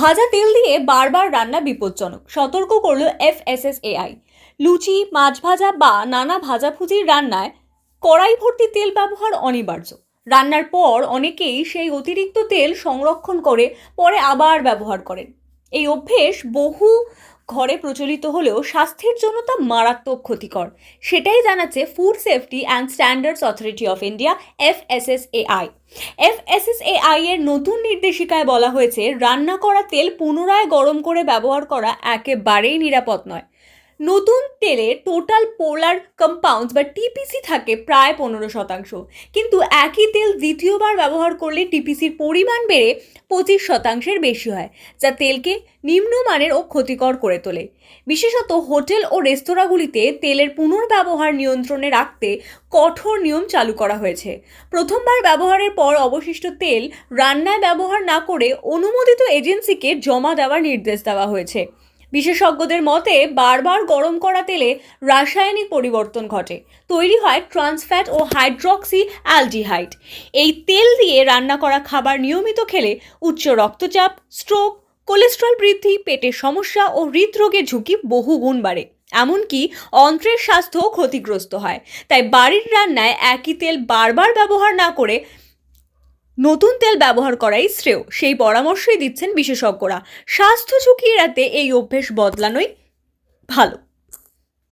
ভাজা তেল দিয়ে বারবার রান্না বিপজ্জনক। সতর্ক করল এফএসএসএআই। লুচি, মাছ ভাজা বা নানা ভাজাভুজির রান্নায় কড়াই ভর্তি তেল ব্যবহার অনিবার্য। রান্নার পর অনেকেই সেই অতিরিক্ত তেল সংরক্ষণ করে পরে আবার ব্যবহার করেন। এই অভ্যেস বহু ঘরে প্রচলিত হলেও স্বাস্থ্যের জন্য তা মারাত্মক ক্ষতিকর। সেটাই জানাচ্ছে food safety and standards authority of India F S S A I F S S A I এর নতুন নির্দেশিকায় বলা হয়েছে, রান্না করা তেল পুনরায় গরম করে ব্যবহার করা একেবারেই নিরাপদ নয়। নতুন তেলে টোটাল পোলার কম্পাউন্ডস বা টিপিসি থাকে প্রায় পনেরো শতাংশ। কিন্তু একই তেল দ্বিতীয়বার ব্যবহার করলে টিপিসির পরিমাণ বেড়ে পঁচিশ শতাংশের বেশি হয়, যা তেলকে নিম্নমানের ও ক্ষতিকর করে তোলে। বিশেষত হোটেল ও রেস্তোরাঁগুলিতে তেলের পুনর্ব্যবহার নিয়ন্ত্রণে রাখতে কঠোর নিয়ম চালু করা হয়েছে। প্রথমবার ব্যবহারের পর অবশিষ্ট তেল রান্নায় ব্যবহার না করে অনুমোদিত এজেন্সিকে জমা দেওয়ার নির্দেশ দেওয়া হয়েছে। বিশেষজ্ঞদের মতে, বারবার গরম করা তেলে রাসায়নিক পরিবর্তন ঘটে। তৈরি হয় ট্রান্সফ্যাট ও হাইড্রক্সি অ্যালডিহাইড। এই তেল দিয়ে রান্না করা খাবার নিয়মিত খেলে উচ্চ রক্তচাপ, স্ট্রোক, কোলেস্ট্রল বৃদ্ধি, পেটের সমস্যা ও হৃদরোগের ঝুঁকি বহু গুণ বাড়ে। এমনকি অন্ত্রের স্বাস্থ্যও ক্ষতিগ্রস্ত হয়। তাই বাড়ির রান্নায় একই তেল বারবার ব্যবহার না করে নতুন তেল ব্যবহার করাই শ্রেয়। সেই পরামর্শই দিচ্ছেন বিশেষজ্ঞরা। স্বাস্থ্য ঝুঁকি এড়াতে এই অভ্যেস বদলানোই ভালো।